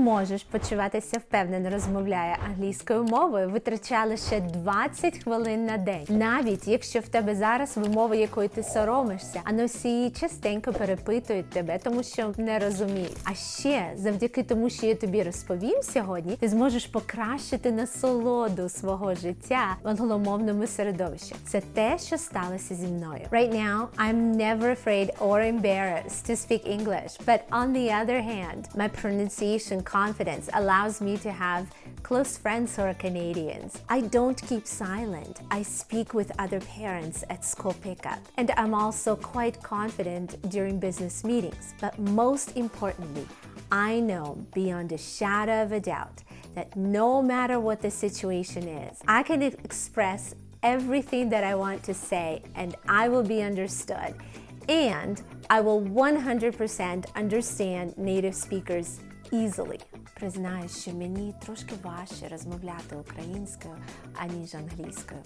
можеш почуватися впевнено, розмовляє англійською мовою, витрачай лише 20 хвилин на день, навіть якщо в тебе зараз вимова, якої ти соромишся, а носії частенько перепитують тебе, тому що не розуміють. А ще завдяки тому, що я тобі розповім сьогодні, ти зможеш покращити насолоду свого життя в англомовному середовищі. Це те, що сталося зі мною. Right now, I'm never afraid or embarrassed to speak English, but on the other hand, my pronunciation confidence allows me to have close friends who are Canadians. I don't keep silent. I speak with other parents at school pickup. And I'm also quite confident during business meetings. But most importantly, I know beyond a shadow of a doubt that no matter what the situation is, I can express everything that I want to say and I will be understood. And I will 100% understand native speakers easily. Признаю, що мені трошки важче розмовляти українською, аніж англійською,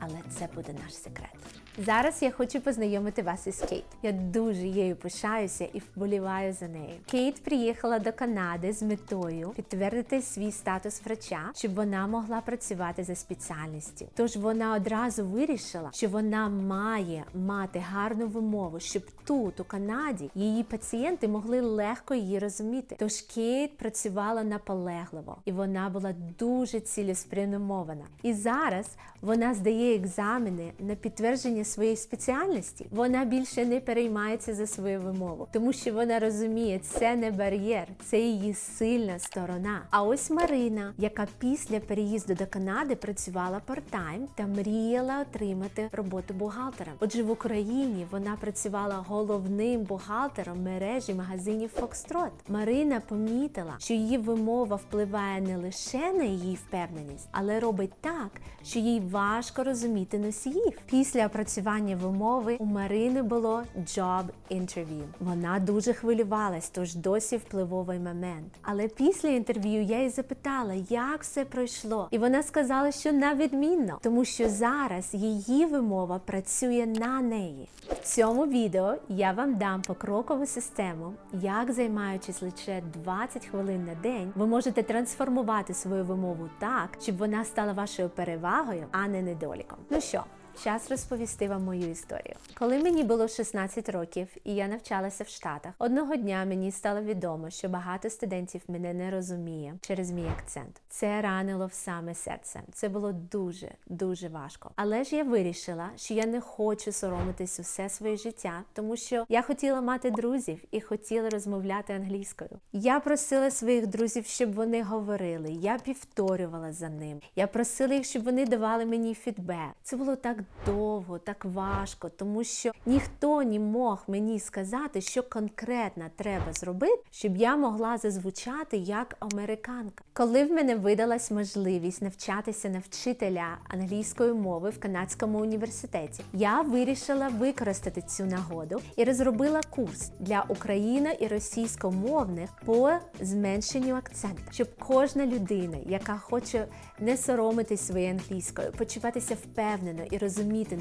але це буде наш секрет. Зараз я хочу познайомити вас із Кейт. Я дуже її пишаюся і вболіваю за нею. Кейт приїхала до Канади з метою підтвердити свій статус врача, щоб вона могла працювати за спеціальністю. Тож вона одразу вирішила, що вона має мати гарну вимову, щоб тут, у Канаді, її пацієнти могли легко її розуміти. Тож Кейт працювала наполегливо, і вона була дуже цілеспрямована. І зараз вона здає екзамени на підтвердження своєї спеціальності. Вона більше не переймається за свою вимову, тому що вона розуміє, це не бар'єр, це її сильна сторона. А ось Марина, яка після переїзду до Канади працювала парт-тайм та мріяла отримати роботу бухгалтером. Отже, в Україні вона працювала головним бухгалтером мережі магазинів Foxtrot. Марина помітила, що її вимова впливає не лише на її впевненість, але робить так, що їй важко розуміти носіїв. Після опрацювання вимови у Марини було job interview. Вона дуже хвилювалась, тож досі впливовий момент. Але після інтерв'ю я її запитала, як все пройшло, і вона сказала, що на відмінно, тому що зараз її вимова працює на неї. В цьому відео я вам дам покрокову систему, як займаючись лише 20 хвилин на день, ви можете трансформувати свою вимову так, щоб вона стала вашою перевагою, а не недоліком. Ну що? Час розповісти вам мою історію. Коли мені було 16 років і я навчалася в Штатах, одного дня мені стало відомо, що багато студентів мене не розуміє через мій акцент. Це ранило в саме серце. Це було дуже дуже важко. Але ж я вирішила, що я не хочу соромитись усе своє життя, тому що я хотіла мати друзів і хотіла розмовляти англійською. Я просила своїх друзів, щоб вони говорили. Я повторювала за ним. Я просила їх, щоб вони давали мені фідбек. Це було так довго, так важко, тому що ніхто не мог мені сказати, що конкретно треба зробити, щоб я могла зазвучати як американка. Коли в мене видалась можливість навчатися на вчителя англійської мови в канадському університеті, я вирішила використати цю нагоду і розробила курс для україно і російськомовних по зменшенню акценту, щоб кожна людина, яка хоче не соромитись своєю англійською, почуватися впевнено і розуміти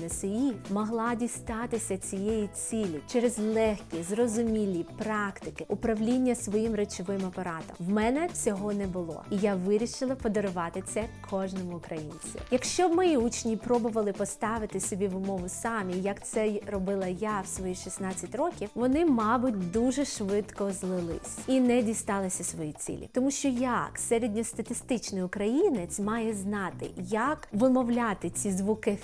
носії, могла дістатися цієї цілі через легкі, зрозумілі практики управління своїм речовим апаратом. В мене цього не було, і я вирішила подарувати це кожному українцю. Якщо мої учні пробували поставити собі вимову самі, як це робила я в свої 16 років, вони, мабуть, дуже швидко злились і не дісталися своєї цілі, тому що як середньостатистичний українець має знати, як вимовляти ці звуки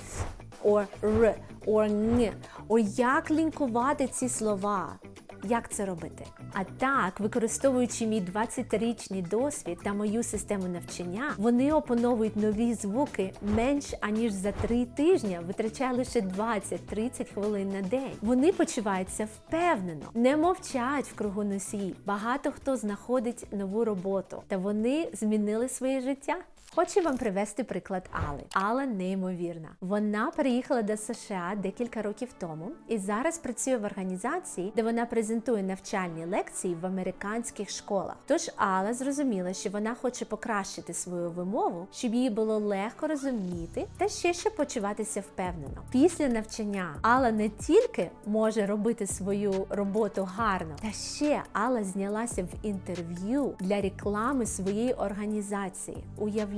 or «р», or «н», о як лінкувати ці слова. Як це робити? А так, використовуючи мій 20-річний досвід та мою систему навчання, вони опановують нові звуки менш аніж за три тижні, витрачає лише 20-30 хвилин на день. Вони почуваються впевнено, не мовчать в кругу носії. Багато хто знаходить нову роботу, та вони змінили своє життя. Хочу вам привести приклад Али. Алла неймовірна. Вона переїхала до США декілька років тому і зараз працює в організації, де вона презентує навчальні лекції в американських школах. Тож Алла зрозуміла, що вона хоче покращити свою вимову, щоб її було легко розуміти та ще щоб почуватися впевнено. Після навчання Алла не тільки може робити свою роботу гарно, та ще Алла знялася в інтерв'ю для реклами своєї організації.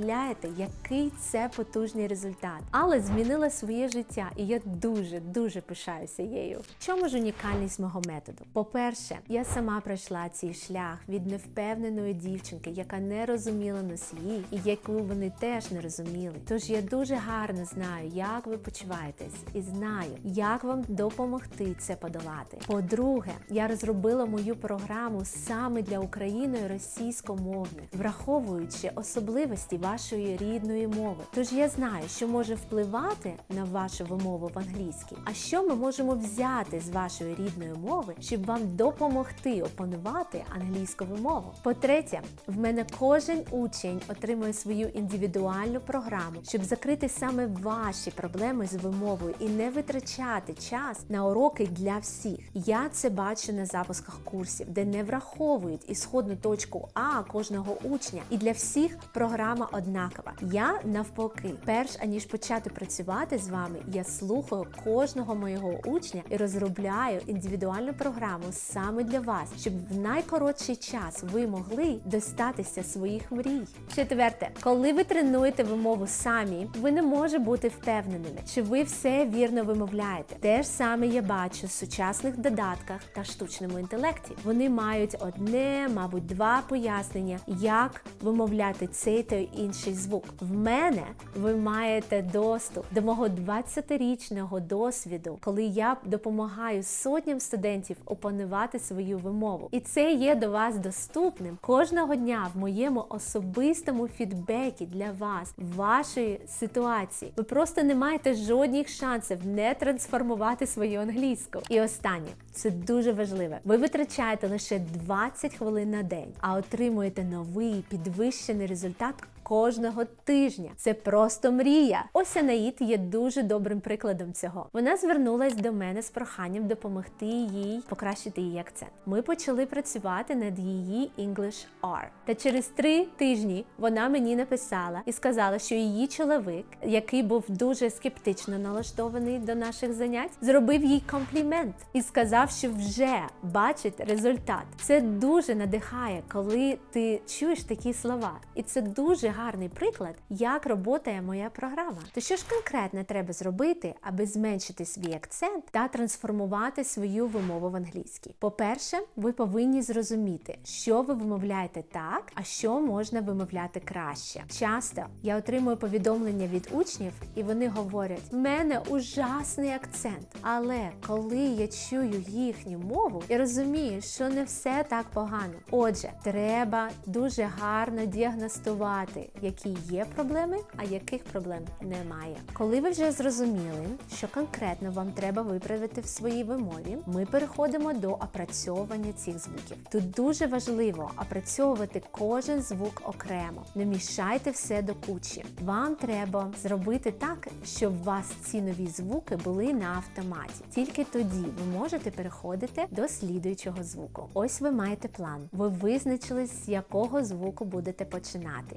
Уявляєте, який це потужний результат? Алла змінила своє життя, і я дуже дуже пишаюся її. В чому ж унікальність мого методу? По-перше, я сама пройшла цей шлях від невпевненої дівчинки, яка не розуміла носії, і яку вони теж не розуміли. Тож я дуже гарно знаю, як ви почуваєтесь, і знаю, як вам допомогти це подолати. По-друге, я розробила мою програму саме для України російськомовних, враховуючи особливості вашої рідної мови. Тож я знаю, що може впливати на вашу вимову в англійській, а що ми можемо взяти з вашої рідної мови, щоб вам допомогти опанувати англійську вимову. По-третє, в мене кожен учень отримує свою індивідуальну програму, щоб закрити саме ваші проблеми з вимовою і не витрачати час на уроки для всіх. Я це бачу на запусках курсів, де не враховують ісходну точку А кожного учня, і для всіх програма однакова. Я навпаки, перш аніж почати працювати з вами, я слухаю кожного моєго учня і розробляю індивідуальну програму саме для вас, щоб в найкоротший час ви могли достатися своїх мрій. Четверте, коли ви тренуєте вимову самі, ви не можете бути впевненими, чи ви все вірно вимовляєте. Те ж саме я бачу в сучасних додатках та штучному інтелекті. Вони мають одне, мабуть, два пояснення, як вимовляти цей та інший звук. В мене ви маєте доступ до мого 20-річного досвіду, коли я допомагаю сотням студентів опанувати свою вимову. І це є до вас доступним кожного дня в моєму особистому фідбекі для вас, вашої ситуації. Ви просто не маєте жодних шансів не трансформувати свою англійську. І останнє це дуже важливе. Ви витрачаєте лише 20 хвилин на день, а отримуєте новий підвищений результат. Кожного тижня це просто мрія. Ось Анаїд є дуже добрим прикладом цього. Вона звернулась до мене з проханням допомогти їй покращити її акцент. Ми почали працювати над її English R. Та через три тижні вона мені написала і сказала, що її чоловік, який був дуже скептично налаштований до наших занять, зробив їй комплімент і сказав, що вже бачить результат. Це дуже надихає, коли ти чуєш такі слова, і це дуже гарний приклад, як роботає моя програма. То що ж конкретно треба зробити, аби зменшити свій акцент та трансформувати свою вимову в англійській? По-перше, ви повинні зрозуміти, що ви вимовляєте так, а що можна вимовляти краще. Часто я отримую повідомлення від учнів, і вони говорять: в мене ужасний акцент. Але коли я чую їхню мову, я розумію, що не все так погано. Отже, треба дуже гарно діагностувати, які є проблеми, а яких проблем немає. Коли ви вже зрозуміли, що конкретно вам треба виправити в своїй вимові, ми переходимо до опрацьовування цих звуків. Тут дуже важливо опрацьовувати кожен звук окремо. Не мішайте все до кучі. Вам треба зробити так, щоб у вас ці нові звуки були на автоматі. Тільки тоді ви можете переходити до слідуючого звуку. Ось ви маєте план. Ви визначились, з якого звуку будете починати.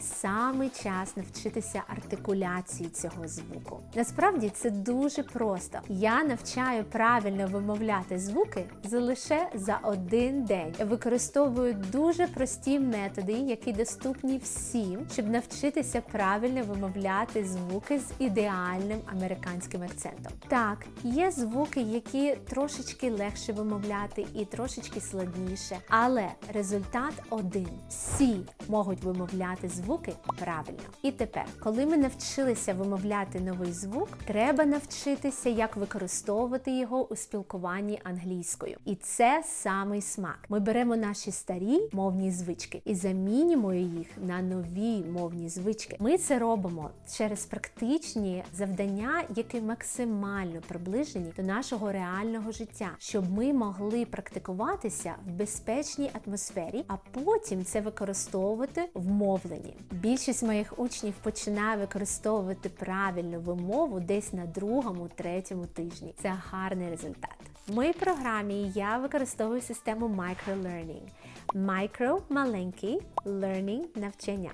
Саме час навчитися артикуляції цього звуку. Насправді це дуже просто. Я навчаю правильно вимовляти звуки лише за один день. Використовую дуже прості методи, які доступні всім, щоб навчитися правильно вимовляти звуки з ідеальним американським акцентом. Так, є звуки, які трошечки легше вимовляти і трошечки складніше, але результат один. Всі можуть вимовляти звуки правильно. І тепер, коли ми навчилися вимовляти новий звук, треба навчитися, як використовувати його у спілкуванні англійською. І це самий смак. Ми беремо наші старі мовні звички і замінюємо їх на нові мовні звички. Ми це робимо через практичні завдання, які максимально приближені до нашого реального життя, щоб ми могли практикуватися в безпечній атмосфері, а потім це використовувати в мовленні. Більшість моїх учнів починає використовувати правильну вимову десь на другому, третьому тижні. Це гарний результат. В моїй програмі я використовую систему microlearning. Micro – маленький, learning – навчання.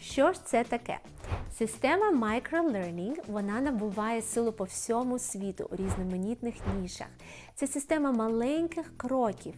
Що ж це таке? Система microlearning вона набуває силу по всьому світу у різноманітних нішах. Це система маленьких кроків,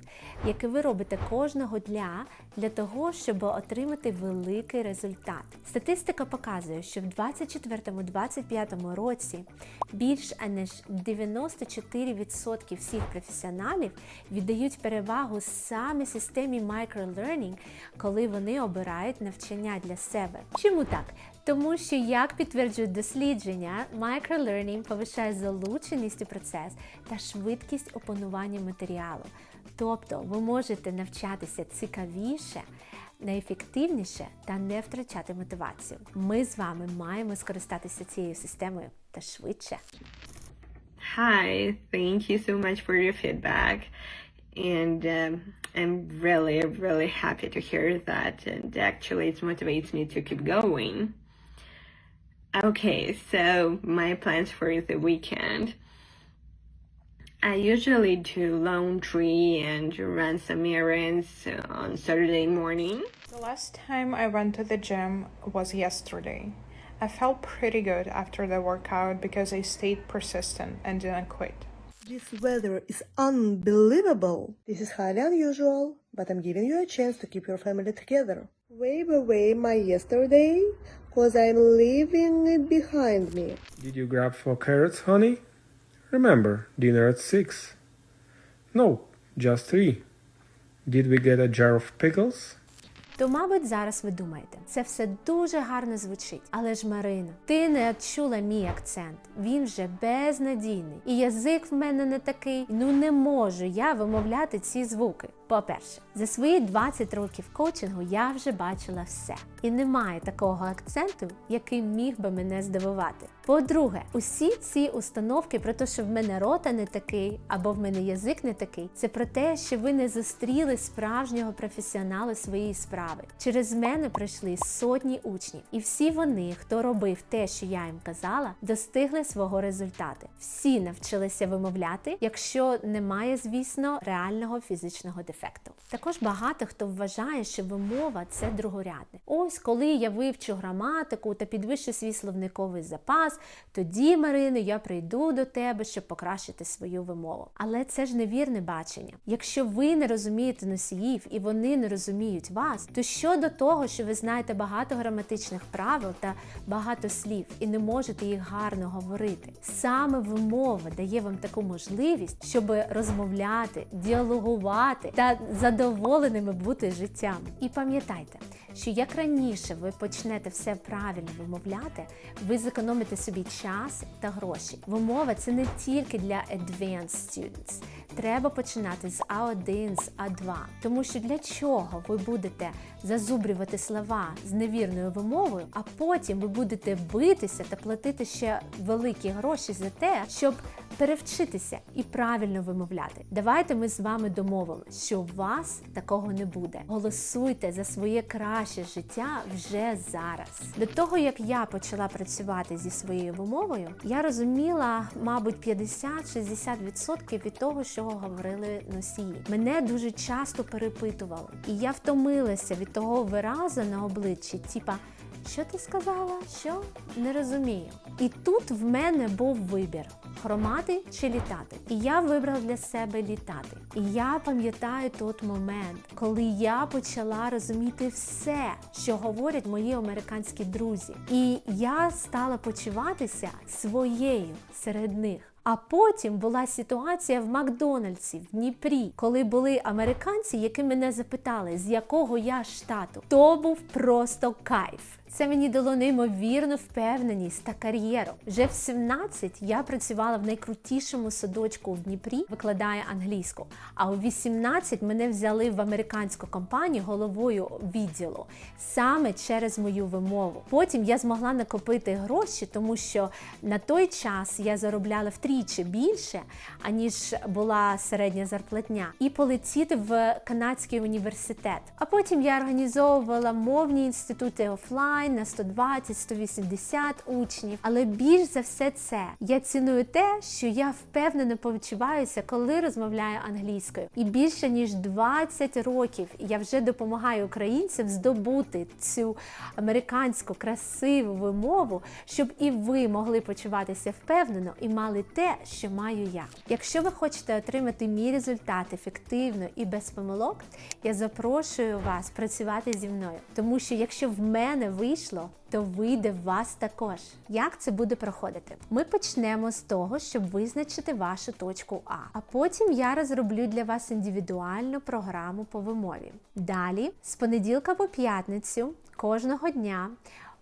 які ви робите кожного дня для того, щоб отримати великий результат. Статистика показує, що в 2024-2025 році більш ніж 94% всіх професіоналів віддають перевагу саме системі microlearning, коли вони обирають навчання для себе. Чому так? Тому що, як підтверджують дослідження, microlearning повишає залученість у процес та швидкість опанування матеріалу. Тобто ви можете навчатися цікавіше, найефективніше та не втрачати мотивацію. Ми з вами маємо скористатися цією системою та швидше. Hi, thank you so much for your feedback. And um, I'm really, really happy to hear that. And actually, it motivates me to keep going. Okay, so my plans for the weekend. I usually do laundry and run some errands on Saturday morning. The last time I went to the gym was yesterday. I felt pretty good after the workout because I stayed persistent and didn't quit. This weather is unbelievable. This is highly unusual, but I'm giving you a chance to keep your family together. Wave away my yesterday, cause I'm leaving it behind me. Did you grab four carrots, honey? Remember, dinner at six. No, just three. Did we get a jar of pickles? То, мабуть, зараз ви думаєте, це все дуже гарно звучить. Але ж Марина, ти не чула мій акцент. Він вже безнадійний. І язик в мене не такий. Ну не можу я вимовляти ці звуки. По-перше, за свої 20 років коучингу я вже бачила все. І немає такого акценту, який міг би мене здивувати. По-друге, усі ці установки про те, що в мене рота не такий, або в мене язик не такий, це про те, що ви не зустріли справжнього професіонала своєї справи. Через мене пройшли сотні учнів, і всі вони, хто робив те, що я їм казала, достигли свого результату. Всі навчилися вимовляти, якщо немає, звісно, реального фізичного дефекту. Також багато хто вважає, що вимова це другорядне. Ось коли я вивчу граматику та підвищу свій словниковий запас, тоді, Марино, я прийду до тебе, щоб покращити свою вимову. Але це ж невірне бачення. Якщо ви не розумієте носіїв і вони не розуміють вас, то що до того, що ви знаєте багато граматичних правил та багато слів і не можете їх гарно говорити? Саме вимова дає вам таку можливість, щоб розмовляти, діалогувати та задоволеними бути життям. І пам'ятайте, що як раніше ви почнете все правильно вимовляти, ви зекономите собі час та гроші. Вимова це не тільки для advanced students. Треба починати з А1, з А2. Тому що для чого ви будете зазубрювати слова з невірною вимовою, а потім ви будете битися та платити ще великі гроші за те, щоб перевчитися і правильно вимовляти. Давайте ми з вами домовимося, що у вас такого не буде. Голосуйте за своє краще життя вже зараз. До того як я почала працювати зі своєю вимовою, я розуміла, мабуть, 50-60% від того, що говорили носії. Мене дуже часто перепитували, і я втомилася від того виразу на обличчі, типа. Що ти сказала? Що? Не розумію. І тут в мене був вибір: хромати чи літати. І я вибрала для себе літати. І я пам'ятаю той момент, коли я почала розуміти все, що говорять мої американські друзі. І я стала почуватися своєю серед них. А потім була ситуація в Макдональдсі в Дніпрі, коли були американці, які мене запитали, з якого я штату. То був просто кайф. Це мені дало неймовірну впевненість та кар'єру. Вже в 17 я працювала в найкрутішому садочку в Дніпрі, викладає англійську. А у 18 мене взяли в американську компанію головою відділу саме через мою вимову. Потім я змогла накопити гроші, тому що на той час я заробляла втричі більше, аніж була середня зарплатня, і полетіти в канадський університет. А потім я організовувала мовні інститути офлайн онлайн на 120, 180 учнів. Але більш за все це я ціную те, що я впевнено почуваюся, коли розмовляю англійською. І більше ніж 20 років я вже допомагаю українцям здобути цю американську красиву вимову, щоб і ви могли почуватися впевнено і мали те, що маю я. Якщо ви хочете отримати мій результат ефективно і без помилок, я запрошую вас працювати зі мною, тому що якщо в мене вийшло, то вийде в вас також. Як це буде проходити? Ми почнемо з того, щоб визначити вашу точку А, а потім я розроблю для вас індивідуальну програму по вимові. Далі, з понеділка по п'ятницю, кожного дня.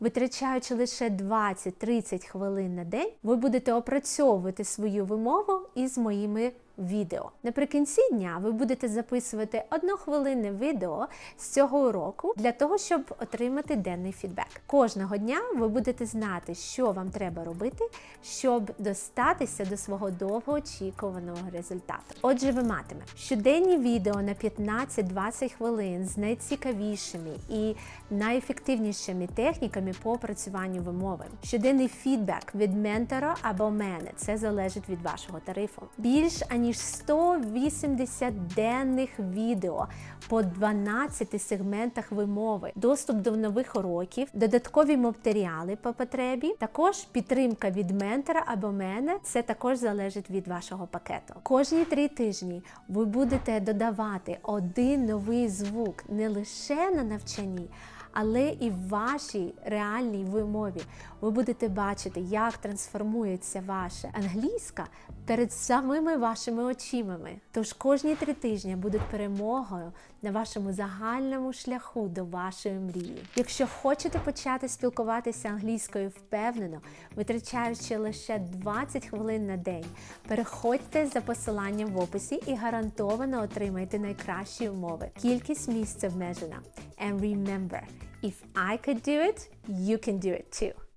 Витрачаючи лише 20-30 хвилин на день, ви будете опрацьовувати свою вимову із моїми відео. Наприкінці дня ви будете записувати однохвилинне відео з цього уроку для того, щоб отримати денний фідбек. Кожного дня ви будете знати, що вам треба робити, щоб достатися до свого довгоочікуваного результату. Отже, ви матиме щоденні відео на 15-20 хвилин з найцікавішими і найефективнішими техніками по опрацюванню вимови. Щоденний фідбек від ментора або мене це залежить від вашого тарифу. Більш аніж 180 денних відео по 12 сегментах вимови, доступ до нових уроків, додаткові матеріали по потребі, також підтримка від ментора або мене. Це також залежить від вашого пакету. Кожні три тижні ви будете додавати один новий звук не лише на навчанні але і в вашій реальній вимові ви будете бачити, як трансформується ваша англійська перед самими вашими очима. Тож кожні три тижні будуть перемогою на вашому загальному шляху до вашої мрії. Якщо хочете почати спілкуватися англійською впевнено, витрачаючи лише 20 хвилин на день, переходьте за посиланням в описі і гарантовано отримайте найкращі умови. Кількість місць обмежена. And remember, if I could do it, you can do it too.